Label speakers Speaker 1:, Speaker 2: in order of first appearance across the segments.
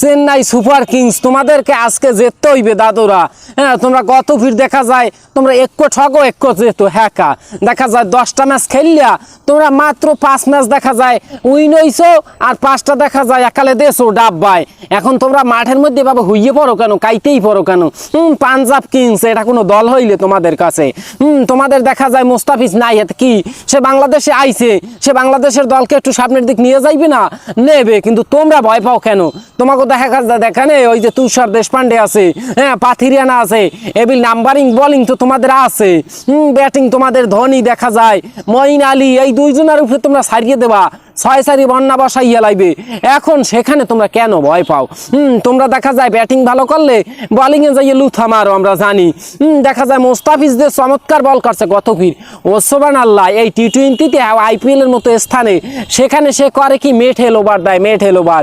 Speaker 1: Chennai super Kings, তোমাদেরকে আজকে যেতে হইবে দাদুরা। হ্যাঁ তোমরা গত ফির দেখা যায়, তোমরা একো ঠগো একো যেত হ্যাকা। দেখা যায় দশটা ম্যাচ খেললিয়া, তোমরা মাত্র পাঁচ ম্যাচ দেখা যায়, উইন হইছো আর পাঁচটা দেখা যায়, একালে দেশো ডাব্বায় এখন তোমরা মাঠের মধ্যে বাবা হুইয়ে পড়ো কেন, কাইতেই পড়ো কেন? হুম, পাঞ্জাব কিংস, এটা কোনো দল হইলে তোমাদের কাছে। হুম, তোমাদের দেখা যায় মুস্তাফিজ নাই এতে কি? সে বাংলাদেশে আইছে, সে বাংলাদেশের দলকে একটু সামনের দিক নিয়ে যাইবে না? নেবে, কিন্তু তোমরা ভয় পাও কেন? তোমাকে দেখা যায় দেখানে ওই যে তুষার দেশপান্ডে আছে হ্যাঁ পাথিরিয়ানা আছে। এবিল নাম্বারিং, বলিং তো তোমাদের আছে। হুম, ব্যাটিং তোমাদের ধোনি দেখা যায়। মঈন আলী, এই দুইজনের উপরে তোমরা সারিয়ে দেবা। ছয় সারি বন্যা বসাইয়া লাইবে। এখন সেখানে তোমরা কেন ভয় পাও? হুম, তোমরা দেখা যায় ব্যাটিং ভালো করলে বোলিংয়ে যাইয়ে লুথা মারো, আমরা জানি। হুম, দেখা যায় মোস্তাফিজদের চমৎকার বল করছে গত ফির ওসবান আল্লাহ এই টি টোয়েন্টিতে আইপিএল এর মতো স্থানে, সেখানে সে করে কি মেট হেল ওভার দেয় মেট হেল ওভার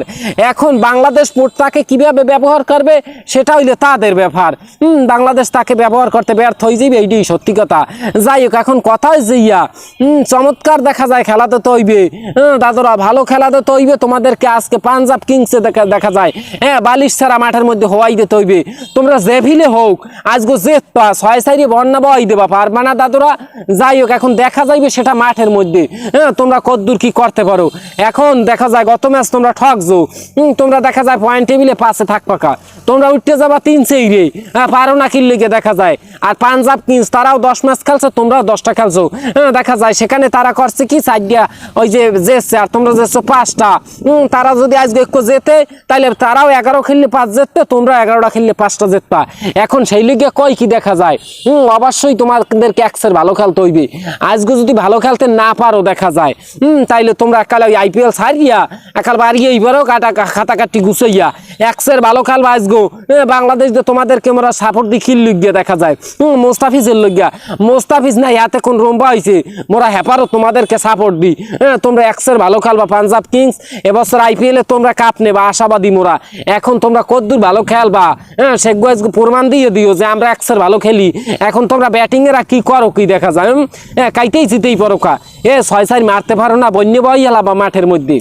Speaker 1: এখন বাংলাদেশ তাকে কীভাবে ব্যবহার করবে, সেটা হইলে তাদের ব্যাপার। হুম, বাংলাদেশ তাকে ব্যবহার করতে ব্যর্থ হয়ে যাবে এইটাই সত্যি কথা। যাই হোক, এখন কথা হয়েছে ইয়া হুম, চমৎকার দেখা যায় খেলাতে তো হইবে দাদুরা ভালো খেলাতে তো হইবে তোমাদেরকে আজকে পাঞ্জাব কিংসে দেখা দেখা যায়। হ্যাঁ বালিশ ছাড়া মাঠের মধ্যে হওয়াই দিতে হইবে তোমরা জেভিলে হোক আজকে জেতপা ছয় সাইডে বন্যা বই দেবা, পারবা না দাদুরা? যাই হোক, এখন দেখা যাইবে সেটা মাঠের মধ্যে। হ্যাঁ তোমরা কদ্দূর কি করতে পারো? এখন দেখা যায় গত ম্যাচ তোমরা ঠকছো তোমরা দেখা যায় পয়েন্ট টেবিলে পাশে থাকবা কা তোমরা উঠতে যাবা তিন সেইরে হ্যাঁ পারো না কিনলে দেখা যায়। আর পাঞ্জাব কিংস, তারাও দশ ম্যাচ খেলছে, তোমরাও দশটা খেলছো। হ্যাঁ দেখা যায় সেখানে তারা করছে কি? সাইডিয়া ওই যে যেছে আর তোমরা যাচ্ছ পাঁচটা তারা যদি আজকে একটু যেতে তাহলে তারাও এগারো খেললে পাঁচ যেতে তোমরা এগারোটা খেললে পাঁচটা যেতপা এখন সেই লিগে কয় কি দেখা যায়? হুম, অবশ্যই তোমাদেরকে একসের ভালো খেলতে হইবে। আজকে যদি ভালো খেলতে না পারো দেখা যায়, হুম, তাইলে তোমরা একালে ওই আইপিএল সারিয়া একাল বাড়িয়ে এইবারও কাটা খাতা কাটি গুছাইয়া একসের ভালো খেলবা আজগো এ, বাংলাদেশ যে তোমাদেরকে মোরা সাপোর্ট দিয়ে খিল লুগিয়া দেখা যায়। মোস্তাফিজের লুগিয়া মোস্তাফিজ না হাতে কোন রম্বা হয়েছে মোরা হেপারও তোমাদেরকে সাপোর্ট দিই হ্যাঁ তোমরা একসের ভালো খেলবা পাঞ্জাব কিংস এবছর আইপিএলে তোমরা কাপ নেবা আশাবাদী মোরা। এখন তোমরা কদ্দূর ভালো খেলবা হ্যাঁ সেগুলো আজকে প্রমাণ দিয়ে দিও যে আমরা একসের ভালো খেলি। এখন তোমরা ব্যাটিং এরা কি করো কি দেখা যায়? হ্যাঁ কাইতেই জিতেই পড়ো কা এ ছয় ছয় মারতে পারো না বন্য বই হেলাবা মাঠের মধ্যে।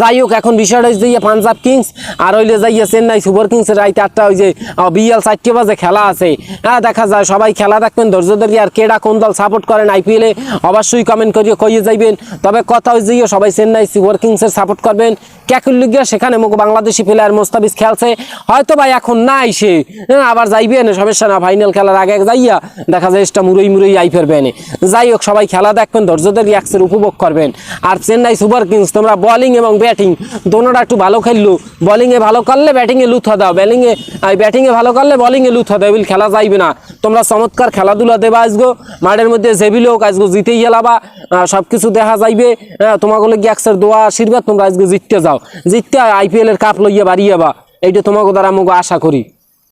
Speaker 1: যাই হোক এখন বিষয়টা হচ্ছে যে পাঞ্জাব কিংস আর হইলে যাইয়া চেন্নাই সুপার কিংসের রাইতে আটটা ওই যে বিএল চারটে বাজে খেলা আছে। হ্যাঁ দেখা যায় সবাই খেলা দেখবেন ধৈর্য ধরি আর কেডা কোন দল সাপোর্ট করেন আইপিএলে অবশ্যই কমেন্ট করিয়ে কইয়ে যাইবেন। তবে কথা হচ্ছে যে সবাই চেন্নাই সুপার কিংসের সাপোর্ট করবেন। ক্যাকুলিগিয়া সেখানে মুখ বাংলাদেশি প্লেয়ার মোস্তাফিজ খেলছে। হয়তো ভাই এখন নাই সে হ্যাঁ, আবার যাইবেন সমস্যা না ফাইনাল খেলার আগে যাইয়া দেখা যায় এটা মুরই মুরই আই ফেরবেন যাই হোক সবাই খেলা দেখবেন ধৈর্য ধরে একসের উপভোগ করবেন। আর চেন্নাই সুপার কিংস তোমরা বোলিং এবং ব্যাটিং, দোনোটা একটু ভালো খেললো। বলিংয়ে ভালো করলে ব্যাটিংয়ে লুথা দাও ব্যালিংয়ে ব্যাটিংয়ে ভালো করলে বলিংয়ে লুথা দাও এগুলো খেলা যাইবে না। তোমরা চমৎকার খেলাধুলা দেবা আজগো। মাঠের মধ্যে জেবিলেও আজগো জিতেই গেলাবা সব কিছু দেখা যাইবে। তোমাগুলো গিয়ে একসের দোয়া, আশীর্বাদ, তোমরা আজকে জিততে যাও। জিততে আইপিএলের কাপ লইয়া বাড়িয়ে বা এইটা তোমাকে দ্বারা আমাকে আশা করি।